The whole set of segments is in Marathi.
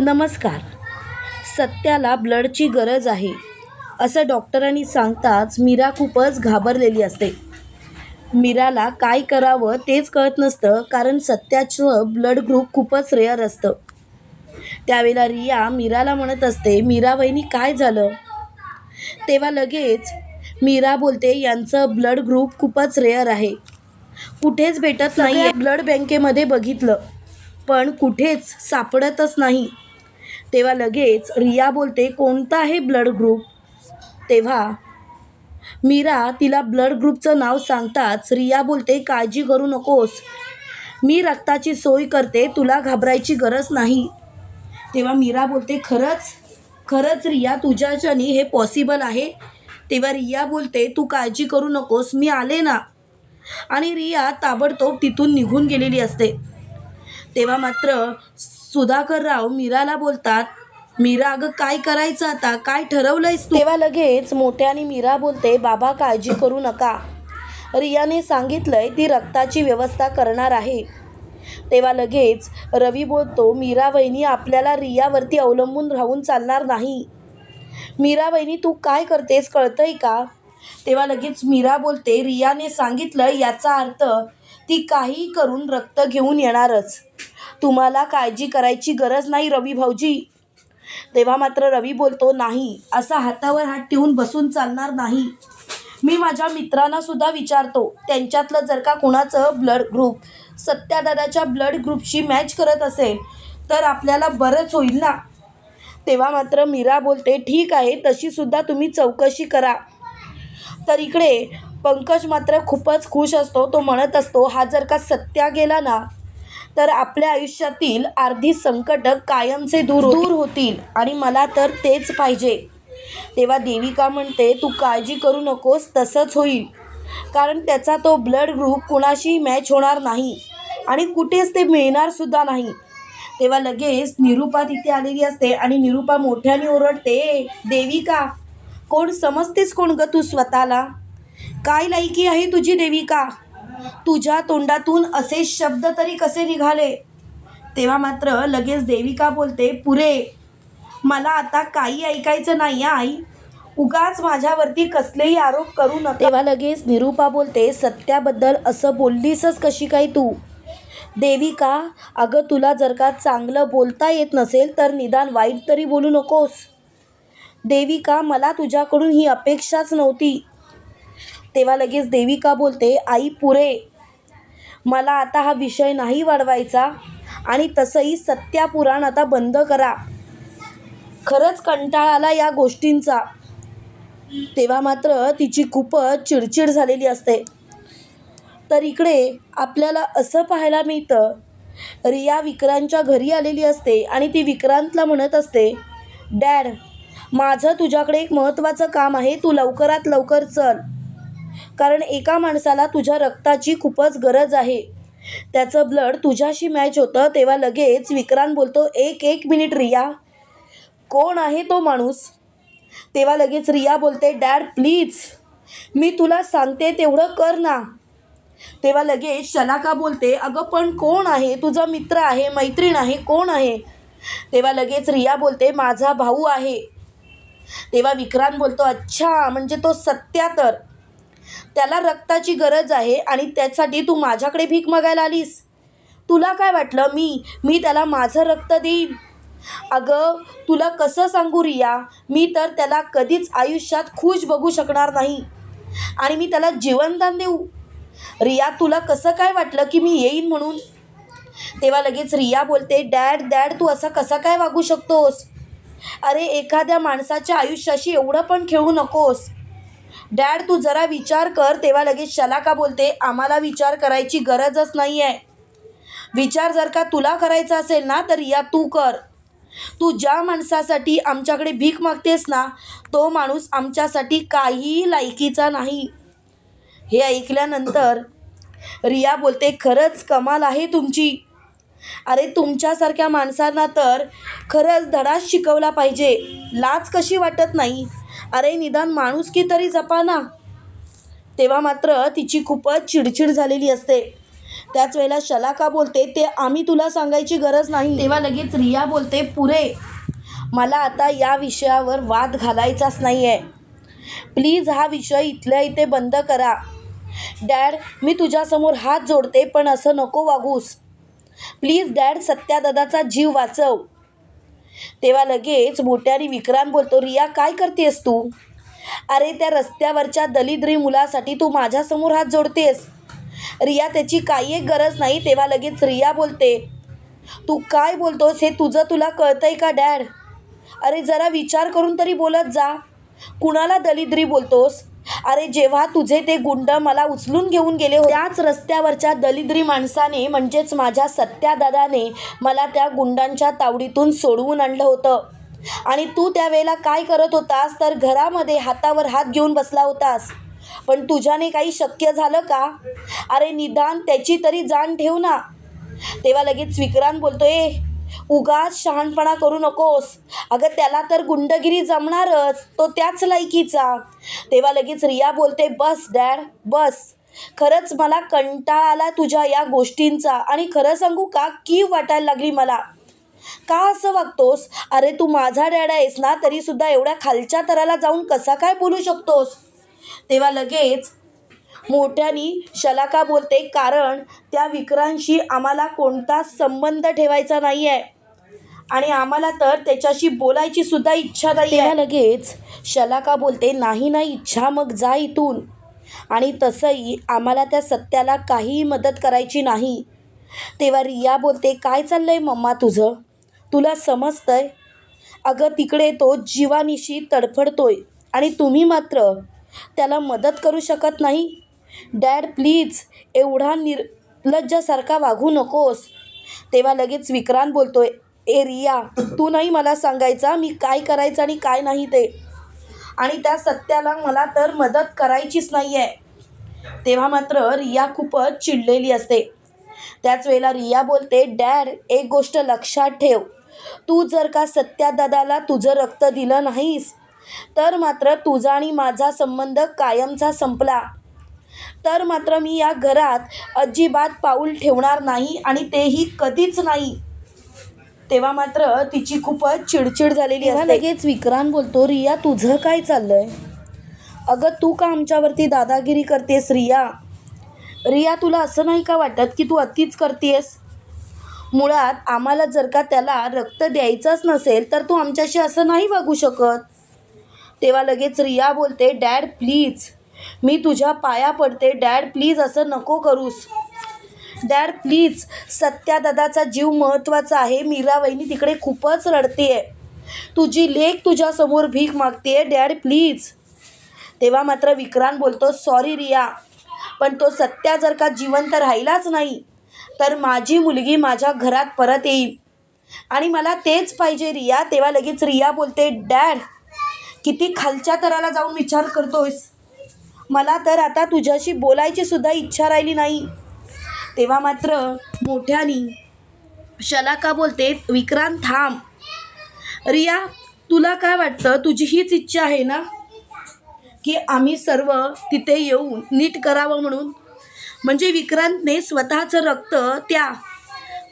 नमस्कार. सत्याला ब्लडची गरज आहे असं डॉक्टरांनी सांगताच मीरा खूपच घाबरलेली असते. मीराला काय करावं तेच कळत नसतं कारण सत्याचं ब्लड ग्रुप खूपच रेअर असतं. त्यावेळेला रिया मीराला म्हणत असते मीरा वहिनी काय झालं? तेव्हा लगेच मीरा बोलते यांचं ब्लड ग्रुप खूपच रेअर आहे. कुठेच भेटत नाही ब्लड बँकेमध्ये बघितलं. पण कुठेच सापडतच नाही. तेव्हा लगेच रिया बोलते कोणता आहे ब्लड ग्रुप? तेव्हा मीरा तिला ब्लड ग्रुपचं नाव सांगताच रिया बोलते काळजी करू नकोस. मी रक्ताची सोय करते तुला घाबरायची गरज नाही. तेव्हा मीरा बोलते खरंच? खरंच रिया तुझ्याच्यानी हे पॉसिबल आहे? तेव्हा रिया बोलते तू काळजी करू नकोस मी आले ना. आणि रिया ताबडतोब तिथून निघून गेलेली असते. तेव्हा मात्र सुधाकरराव मीराला बोलतात मीरा अगं काय करायचं आता? काय ठरवलंयस तेव्हा लगेच मोठ्याने मीरा बोलते बाबा काळजी करू नका. रियाने सांगितलंय ती रक्ताची व्यवस्था करणार आहे. तेव्हा लगेच रवी बोलतो मीरा वहिनी आपल्याला रियावरती अवलंबून राहून चालणार नाही. मीरा वहिनी तू काय करतेस? कळतंय का? तेव्हा लगेच मीरा बोलते रियाने सांगितलं याचा अर्थ ती काही करून रक्त घेऊन येणारच. तुम्हाला काळजी करायची गरज नाही रवी भाऊजी. तेव्हा मात्र रवी बोलतो नाही असा हातावर हात ठेवून बसून चालणार नाही. मी माझ्या मित्रांना सुद्धा विचारतो त्यांच्यातलं जर का कोणाचं ब्लड ग्रुप सत्यादादाच्या ब्लड ग्रुपशी मॅच करत असेल तर आपल्याला बरंच होईल ना? तेव्हा मात्र मीरा बोलते ठीक आहे तशी सुद्धा तुम्ही चौकशी करा. तर इकडे पंकज मात्र खूपच खुश असतो तो म्हणत असतो हा जर का सत्या गेला ना तर आपल्या आयुष्यातील अर्धी संकट कायमचे दूर दूर होतील. आणि मला तर तेच पाहिजे. तेव्हा देविका म्हणते तू काळजी करू नकोस तसंच होईल. कारण त्याचा तो ब्लड ग्रुप कुणाशी मॅच होणार नाही. आणि कुठेच ते मिळणार सुद्धा नाही. तेव्हा लगेच निरूपा तिथे आलेली असते आणि निरूपा मोठ्याने ओरडते देविका कोण समजतेस कोण ग तू स्वतःला? काय लायकी आहे तुझी देविका? तुझ्या तोंडातून असे शब्द तरी कसे निघाले? तेव्हा मात्र लगेच देविका बोलते पुरे मला आता काही ऐकायचं नाही आई. उगाच माझ्यावरती कसलेही आरोप करू नका. तेव्हा लगेच निरूपा बोलते सत्याबद्दल असं बोललीसच कशी काय तू? देविका अगं तुला जर का चांगलं बोलता येत नसेल तर निदान वाईट तरी बोलू नकोस. देविका मला तुझ्याकडून ही अपेक्षाच नव्हती. तेव्हा लगेच देविका बोलते आई पुरे. मला आता हा विषय नाही वाढवायचा आणि तसंही सत्यापुराण आता बंद करा. खरंच कंटाळा आला या गोष्टींचा. तेव्हा मात्र तिची खूपच चिडचिड झालेली असते. तर इकडे आपल्याला असं पाहायला मिळतं रिया विक्रांतच्या घरी आलेली असते आणि ती विक्रांतला म्हणत असते डॅड माझं तुझ्याकडे एक महत्त्वाचं काम आहे तू लवकरात लवकर चल. कारण एका माणसाला तुझ्या रक्ताची खूपच गरज आहे. त्याचं ब्लड तुझ्याशी मॅच होतं तेव्हा लगेच विक्रांत बोलतो एक एक मिनिट रिया. कोण आहे तो माणूस? तेव्हा लगेच रिया बोलते डॅड प्लीज मी तुला सांगते तेवढं कर ना. तेव्हा लगेच शलाका बोलते अगं पण कोण आहे? तुझा मित्र आहे मैत्रीण आहे कोण आहे? तेव्हा लगेच रिया बोलते माझा भाऊ आहे. तेव्हा विक्रांत बोलतो अच्छा म्हणजे तो सत्या तर त्याला रक्ताची गरज आहे आणि त्यासाठी तू माझ्याकडे भीक मागायला आलीस. तुला काय वाटलं? मी मी त्याला माझं रक्त देईन. अगं तुला कसं सांगू रिया? मी तर त्याला कधीच आयुष्यात खुश बघू शकणार नाही. आणि मी त्याला जीवनदान देऊ. रिया तुला कसं काय वाटलं की मी येईन म्हणून? तेव्हा लगेच रिया बोलते डॅड डॅड तू असं कसं काय वागू शकतोस? अरे एखाद्या माणसाच्या आयुष्याशी एवढं पण खेळू नकोस. डॅड तू जरा विचार कर तेव्हा लगेच शलाका बोलते आम्हाला विचार करायची गरजच नाही आहे विचार जर का तुला करायचा असेल ना तर या तू कर. तू ज्या माणसासाठी आमच्याकडे भीक मागतेस ना तो माणूस आमच्यासाठी काहीही लायकीचा नाही. हे ऐकल्यानंतर रिया बोलते खरंच कमाल आहे तुमची. अरे तुमच्यासारख्या माणसांना तर खरंच धडाच शिकवला पाहिजे. लाच कशी वाटत नाही? अरे निदान माणुसकी तरी जपा ना. तेव्हा मात्र तिची खूपच चिडचिड झालेली असते. त्याच वेळेला शलाका बोलते ते आम्ही तुला सांगायची गरज नाही. तेव्हा लगेच रिया बोलते पुरे मला आता या विषयावर वाद घालायचाच नाही आहे प्लीज हा विषय इथल्या इथे बंद करा. डॅड मी तुझ्यासमोर हात जोडते पण असं नको वागूस. प्लीज डॅड सत्यादादाचा जीव वाचव. तेव्हा लगेच मोठ्याने विक्रांत बोलतो रिया काय करतेस तू? अरे त्या रस्त्यावरच्या दलिद्री मुलासाठी तू माझ्यासमोर हात जोडतेस. रिया त्याची काही एक गरज नाही. तेव्हा लगेच रिया बोलते तू काय बोलतोस हे तुझं तुला कळतंय का डॅड? अरे जरा विचार करून तरी बोलत जा. कुणाला दलिद्री बोलतोस? अरे जेव्हा तुझे ते गुंड मला उचलून घेऊन गेले हो त्याच रस्त्यावरच्या दलिद्री माणसाने म्हणजेच माझ्या सत्यादादाने मला त्या गुंडांच्या तावडीतून सोडवून आणलं होतं. आणि तू त्यावेळेला काय करत होतास तर घरामध्ये हातावर हात घेऊन बसला होतास. पण तुझ्याने काही शक्य झालं का? अरे निदान त्याची तरी जाण ठेव ना. तेव्हा लगेच विक्रांत बोलतोय उगाच शहाणपणा करू नकोस. अगं त्याला तर गुंडगिरी जमणारच. तो त्याच लायकीचा. तेव्हा लगेच रिया बोलते बस डॅड बस. खरंच मला कंटाळा आला तुझ्या या गोष्टींचा आणि खरं सांगू का? की वाटायला लागली मला. का असं वागतोस? अरे तू माझा डॅड आहेस ना तरीसुद्धा एवढ्या खालच्या तराला जाऊन कसा काय बोलू शकतोस? तेव्हा लगेच मोठ्यानी शलाका बोलते कारण त्या विक्रांशी आम्हाला कोणताच संबंध ठेवायचा नाही आहे आणि आम्हाला तर त्याच्याशी बोलायची सुद्धा इच्छा नाही आहे लगेच शलाका बोलते नाही नाही इच्छा मग जा इथून. आणि तसंही आम्हाला त्या सत्याला काहीही मदत करायची नाही. तेव्हा रिया बोलते काय चाललंय मम्मा तुझं? तुला समजतंय? अगं तिकडे तो जीवानिशी तडफडतोय आणि तुम्ही मात्र त्याला मदत करू शकत नाही? डॅड प्लीज एवढा निर्लज्जासारखा वागू नकोस. तेव्हा लगेच विक्रांत बोलतोय ए रिया तू नाही मला सांगायचा मी काय करायचं आणि काय नाही ते. आणि त्या सत्याला मला तर मदत करायचीच नाही आहे तेव्हा मात्र रिया खूपच चिडलेली असते. त्याच वेळेला रिया बोलते डॅड एक गोष्ट लक्षात ठेव. तू जर का सत्यादादाला तुझं रक्त दिलं नाहीस तर मात्र तुझा आणि माझा संबंध कायमचा संपला. तर मात्र मी या घरात अजिबात पाऊल ठेवणार नाही आणि तेही कधीच नाही. तेव्हा मात्र तिची खूपच चिडचिड झालेली असते. लगेच विक्रांत बोलतो रिया तुझं काय चाललंय? अगं तू का आमच्यावरती दादागिरी करतेस रिया? रिया तुला असं नाही का वाटत की तू अतिच करतेस? मुळात आम्हाला जर का त्याला रक्त द्यायचंच नसेल तर तू आमच्याशी असं नाही वागू शकत. तेव्हा लगेच रिया बोलते डॅड प्लीज. मी तुझ्या पाया पडते. डॅड प्लीज असं नको करूस. Dad please. सत्यादादाचा जीव महत्त्वाचा आहे. मीरा वहिनी तिकडे खूपच रडते तुझी लेख तुझ्यासमोर भीक मागते डॅड प्लीज. तेव्हा मात्र विक्रांत बोलतो सॉरी रिया पण तो सत्या जर का जिवंत राहिलाच नाही तर माझी मुलगी माझ्या घरात परत येईल. आणि मला तेच पाहिजे रिया. तेव्हा लगेच रिया बोलते डॅड किती खालच्या तराला जाऊन विचार करतोयस? मला तर आता तुझ्याशी बोलायची सुद्धा इच्छा राहिली नाही. तेव्हा मात्र मोठ्यानी शलाका बोलते विक्रांत थांब. रिया तुला काय वाटतं? तुझी हीच इच्छा आहे ना? की आम्ही सर्व तिथे येऊन नीट करावं म्हणून. म्हणजे विक्रांतने स्वतःचं रक्त त्या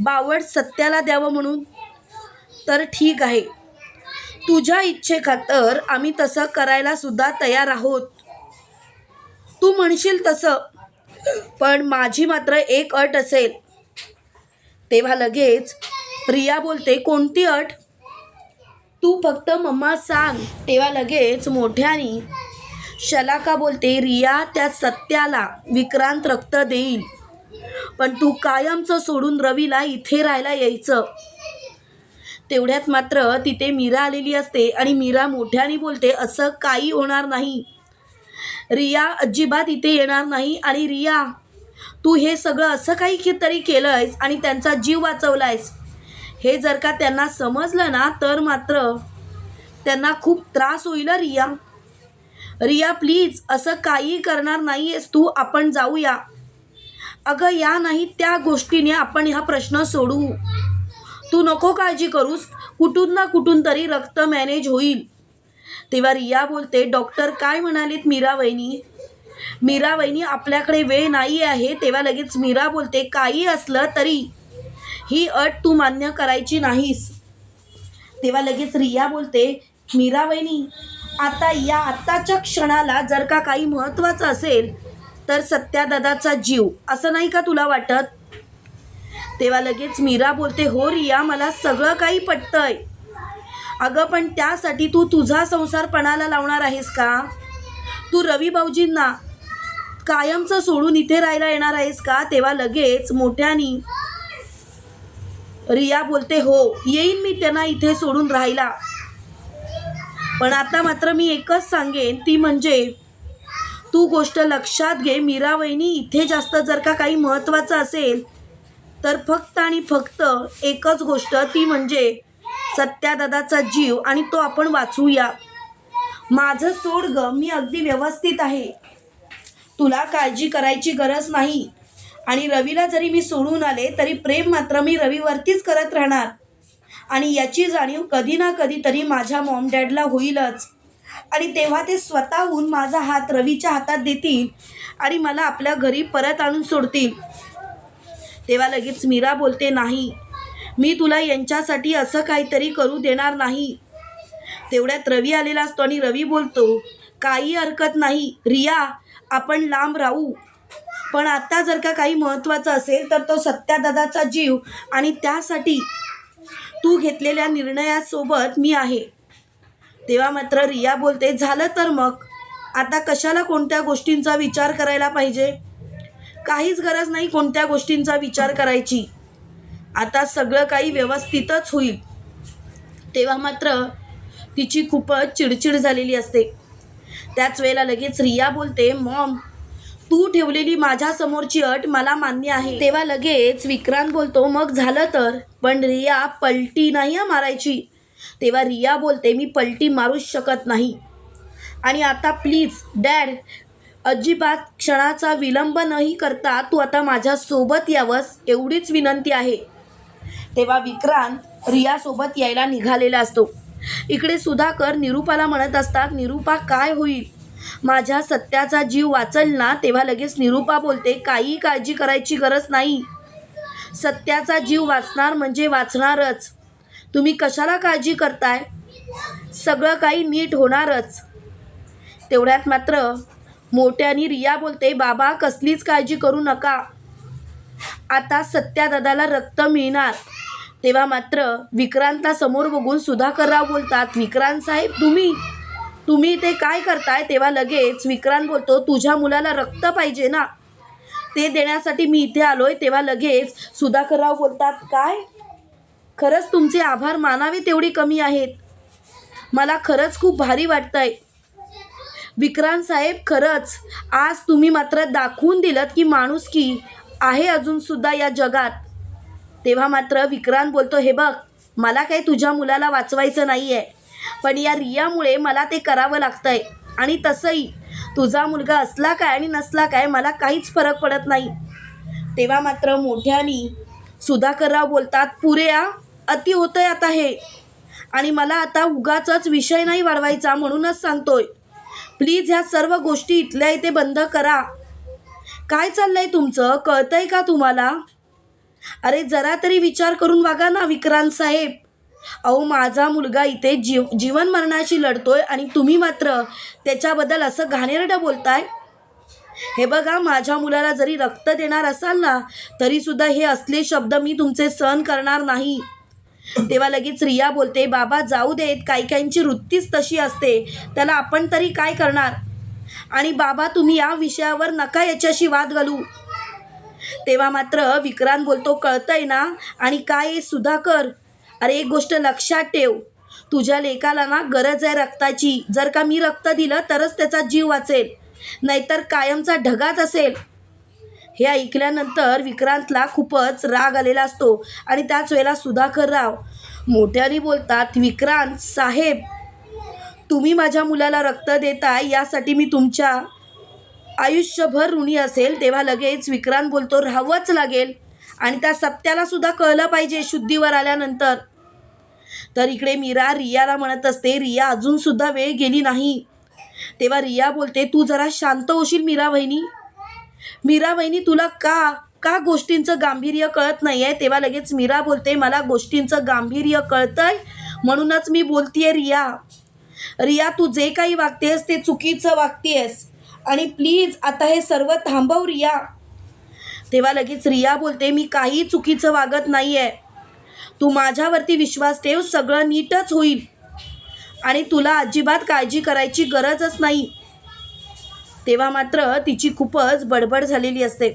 बावड सत्याला द्यावं म्हणून? तर ठीक आहे. तुझ्या इच्छेखातर आम्ही तसं करायला सुद्धा तयार आहोत. तू म्हणशील तसं पण माझी मात्र एक अट असेल. तेव्हा लगेच रिया बोलते कोणती अट? तू फक्त मम्मा सांग. तेव्हा लगेच मोठ्यानी शलाका बोलते रिया त्या सत्याला विक्रांत रक्त देईल पण तू कायमचं सोडून रवीला इथे राहायला यायचं. तेवढ्यात मात्र तिथे मीरा आलेली असते आणि मीरा मोठ्याने बोलते असं काही होणार नाही. रिया अजिबात इथे येणार नाही आणि रिया तू हे सगळं असं काही तरी केलं आहेस आणि त्यांचा जीव वाचवला आहेस हे जर का त्यांना समजलं ना तर मात्र त्यांना खूप त्रास होईल रिया. रिया प्लीज असं काही करणार नाही आहेस तू. आपण जाऊया. अगं या नाही त्या गोष्टीने आपण हा प्रश्न सोडवू तू नको काळजी करूस. कुठून ना कुठून तरी रक्त मॅनेज होईल. तेव्हा रिया बोलते डॉक्टर काय म्हणालीत मीरा वहिनी? मीरा वहिनी आपल्याकडे वेळ नाही आहे. तेव्हा लगेच मीरा बोलते काही असलं तरी ही अट तू मान्य करायची नाहीस. तेव्हा लगेच रिया बोलते मीरा वहिनी आता या आत्ताच्या क्षणाला जर का काही महत्त्वाचं असेल तर सत्यादादाचा जीव असं नाही का तुला वाटत? तेव्हा लगेच मीरा बोलते हो रिया मला सगळं काही पटतंय. अगं पण त्यासाठी तू तुझा संसार पणाला लावणार आहेस का? तू रवी भाऊजींना कायमचं सोडून इथे राहायला येणार आहेस का? तेव्हा लगेच मोठ्यानी रिया बोलते हो येईन मी त्यांना इथे सोडून राहायला. पण आता मात्र मी एकच सांगेन ती म्हणजे तू गोष्ट लक्षात घे. मीरा वहिनी इथे जास्त जर का काही महत्त्वाचं असेल तर फक्त आणि फक्त एकच गोष्ट ती म्हणजे सत्यादादाचा जीव आणि तो आपण वाचूया. माझं सोड मी अगदी व्यवस्थित आहे. तुला काळजी करायची गरज नाही. आणि रवीला जरी मी सोडून आले तरी प्रेम मात्र मी रवीवरतीच करत राहणार. आणि याची जाणीव कधी ना कधी तरी माझ्या मॉम डॅडला होईलच. आणि तेव्हा ते स्वतःहून माझा हात रवीच्या हातात देतील आणि मला आपल्या घरी परत आणून सोडतील. तेव्हा लगेच मीरा बोलते नाही मी तुला यांच्यासाठी असं काहीतरी करू देणार नाही. तेवढ्यात रवी आलेला असतो आणि रवी बोलतो काही हरकत नाही रिया आपण लांब राहू. पण आता जर का काही महत्त्वाचं असेल तर तो सत्यादादाचा जीव आणि त्यासाठी तू घेतलेल्या निर्णयासोबत मी आहे. तेव्हा मात्र रिया बोलते झालं तर मग? आता कशाला कोणत्या गोष्टींचा विचार करायला पाहिजे? काहीच गरज नाही कोणत्या गोष्टींचा विचार करायची. आता सगळं काही व्यवस्थितच होईल. तेव्हा मात्र तिची खूपच चिडचिड झालेली असते. त्याच वेळेला लगेच रिया बोलते मॉम तू ठेवलेली माझ्या समोरची अट मला मान्य आहे. तेव्हा लगेच विक्रांत बोलतो मग झालं तर? पण रिया पलटी नाही मारायची. तेव्हा रिया बोलते मी पलटी मारूच शकत नाही. आणि आता प्लीज डॅड अजिबात क्षणाचा विलंब नाही करता तू आता माझ्यासोबत यावंस एवढीच विनंती आहे. तेव्हा विक्रांत रियासोबत यायला निघालेला असतो. इकडे सुधाकर निरूपाला म्हणत असतात निरूपा काय होईल? माझ्या सत्याचा जीव वाचल ना तेव्हा लगेच निरूपा बोलते काही काळजी करायची गरज नाही. सत्याचा जीव वाचणार म्हणजे वाचणारच. तुम्ही कशाला काळजी करताय? सगळं काही नीट होणारच. तेवढ्यात मात्र मोठ्यानी रिया बोलते बाबा कसलीच काळजी करू नका. आता सत्यादादाला रक्त मिळणार. तेव्हा मात्र विक्रांतला समोर बघून सुधाकरराव बोलतात विक्रांत साहेब तुम्ही? तुम्ही ते काय करताय? तेव्हा लगेच विक्रांत बोलतो तुझ्या मुलाला रक्त पाहिजे ना. ते देण्यासाठी मी इथे आलोय. तेव्हा लगेच सुधाकरराव बोलतात काय? खरंच तुमचे आभार मानावे तेवढी कमी आहेत. मला खरंच खूप भारी वाटतंय. विक्रांत साहेब खरंच. आज तुम्ही मात्र दाखवून दिलं की माणूस की आहे अजूनसुद्धा या जगात. तेव्हा मात्र विक्रांत बोलतो हे बघ मला काही तुझ्या मुलाला वाचवायचं नाही आहे पण या रियामुळे मला ते करावं लागतंय. आणि तसंही तुझा मुलगा असला काय आणि नसला काय मला काहीच फरक पडत नाही. तेव्हा मात्र मोठ्यानी सुधाकरराव बोलतात पुरे अति अति होतंय आता हे. आणि मला आता उगाच विषय नाही वाढवायचा म्हणूनच सांगतोय. प्लीज ह्या सर्व गोष्टी इथल्या इथे बंद करा. काय चाललंय तुमचं? कळतंय का तुम्हाला? अरे जरा तरी विचार करून वागा ना विक्रांत साहेब. अहो माझा मुलगा इथे जीव जीवन मरणाशी लढतोय आणि तुम्ही मात्र त्याच्याबद्दल असं घाणेरडं बोलताय? हे बघा माझ्या मुलाला जरी रक्त देणार असाल ना तरीसुद्धा हे असले शब्द मी तुमचे सहन करणार नाही. तेव्हा लगेच रिया बोलते बाबा जाऊ देत काही काहींची वृत्तीच तशी असते. त्याला आपण तरी काय करणार? आणि बाबा तुम्ही या विषयावर नका याच्याशी वाद घालू. तेव्हा मात्र विक्रांत बोलतो कळतंय ना? आणि काय सुधाकर? अरे एक गोष्ट लक्षात ठेव. तुझ्या लेकाला ना गरज आहे रक्ताची. जर का मी रक्त दिलं तरच त्याचा जीव वाचेल. नाहीतर कायमचा ढगात असेल. हे ऐकल्यानंतर विक्रांतला खूपच राग आलेला असतो. आणि त्याच वेळेला सुधाकर राव मोठ्याने बोलतात विक्रांत साहेब तुम्ही माझ्या मुलाला रक्त देताय यासाठी मी तुमच्या आयुष्यभर ऋणी असेल तेव्हा लगेच विक्रांत बोलतो राहावंच लागेल. आणि त्या सत्याला सुद्धा कळलं पाहिजे शुद्धीवर आल्यानंतर. तर इकडे मीरा रियाला म्हणत असते रिया अजूनसुद्धा वेळ गेली नाही. तेव्हा रिया बोलते तू जरा शांत होशील मीरा वहिनी मीरा वहिनी तुला का का गोष्टींचं गांभीर्य कळत नाही आहे तेव्हा लगेच मीरा बोलते मला गोष्टींचं गांभीर्य कळतंय म्हणूनच मी बोलतीये रिया. रिया तू जे काही वागतेस ते चुकीचं वागतेस. आणि प्लीज आता हे सर्व थांबव रिया. तेव्हा लगेच रिया बोलते मी काही चुकीचं वागत नाही आहे तू माझ्यावरती विश्वास ठेव सगळं नीटच होईल. आणि तुला अजिबात काळजी करायची गरजच नाही. तेव्हा मात्र तिची खूपच बडबड झालेली असते.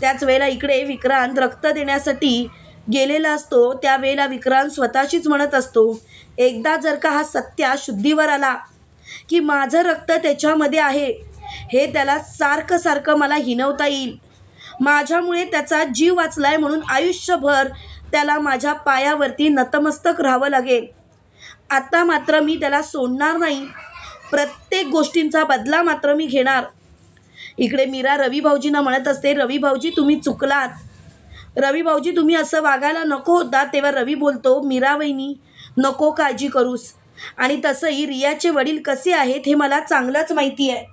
त्याच वेळेला इकडे विक्रांत रक्त देण्यासाठी गेलेला असतो. त्यावेळेला विक्रांत स्वतःशीच म्हणत असतो एकदा जर का हा सत्या शुद्धीवर आला की माझं रक्त त्याच्यामध्ये आहे हे त्याला सारखं सारखं मला हिनवता येईल. माझ्यामुळे त्याचा जीव वाचलाय म्हणून आयुष्यभर त्याला माझ्या पायावरती नतमस्तक राहावं लागेल. आता मात्र मी त्याला सोडणार नाही. प्रत्येक गोष्टींचा बदला मात्र मी घेणार. इकडे मीरा रवी भाऊजींना म्हणत असते रवी भाऊजी तुम्ही चुकलात. रवी भाऊजी तुम्ही असं वागायला नको होता तेव्हा रवी बोलतो मीरा वहिनी नको काळजी करूस. आणि तसंही रियाचे वडील कसे आहेत हे मला चांगलंच माहिती आहे.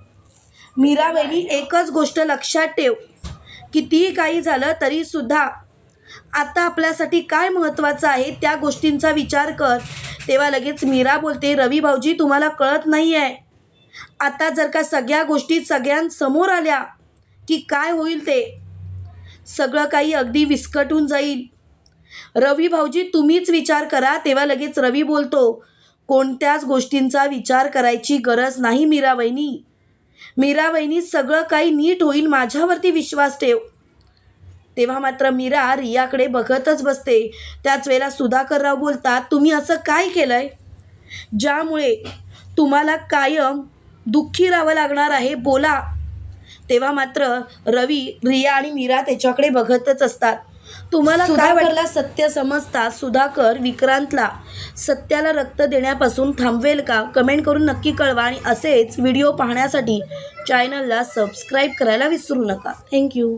मीराबाईनी एकच गोष्ट लक्षात ठेव कितीही काही झालं तरीसुद्धा आता आपल्यासाठी काय महत्त्वाचं आहे त्या गोष्टींचा विचार कर. तेव्हा लगेच मीरा बोलते रवी भाऊजी तुम्हाला कळत नाही आहे आता जर का सगळ्या गोष्टी सगळ्यांसमोर आल्या की काय होईल ते? सगळं काही अगदी विस्कटून जाईल. रवी भाऊजी तुम्हीच विचार करा. तेव्हा लगेच रवी बोलतो कोणत्याच गोष्टींचा विचार करायची गरज नाही मीरा वहिनी मीरा वहिनी सगळं काही नीट होईल माझ्यावरती विश्वास ठेव. तेव्हा मात्र मीरा रियाकडे बघतच बसते. त्याच वेळेला सुधाकरराव बोलतात तुम्ही असं काय केलंय? ज्यामुळे तुम्हाला कायम दुःखी राहावं लागणार आहे बोला. तेव्हा मात्र रवी रिया आणि मीरा त्याच्याकडे बघतच असतात. तुम्हाला वाटलं? सत्य समजता सुधाकर विक्रांतला सत्याला रक्त देण्यापासून थांबवेल का? कमेंट करून नक्की कळवा आणि असेच व्हिडिओ पाहण्यासाठी चॅनलला सबस्क्राईब करायला विसरू नका. थँक्यू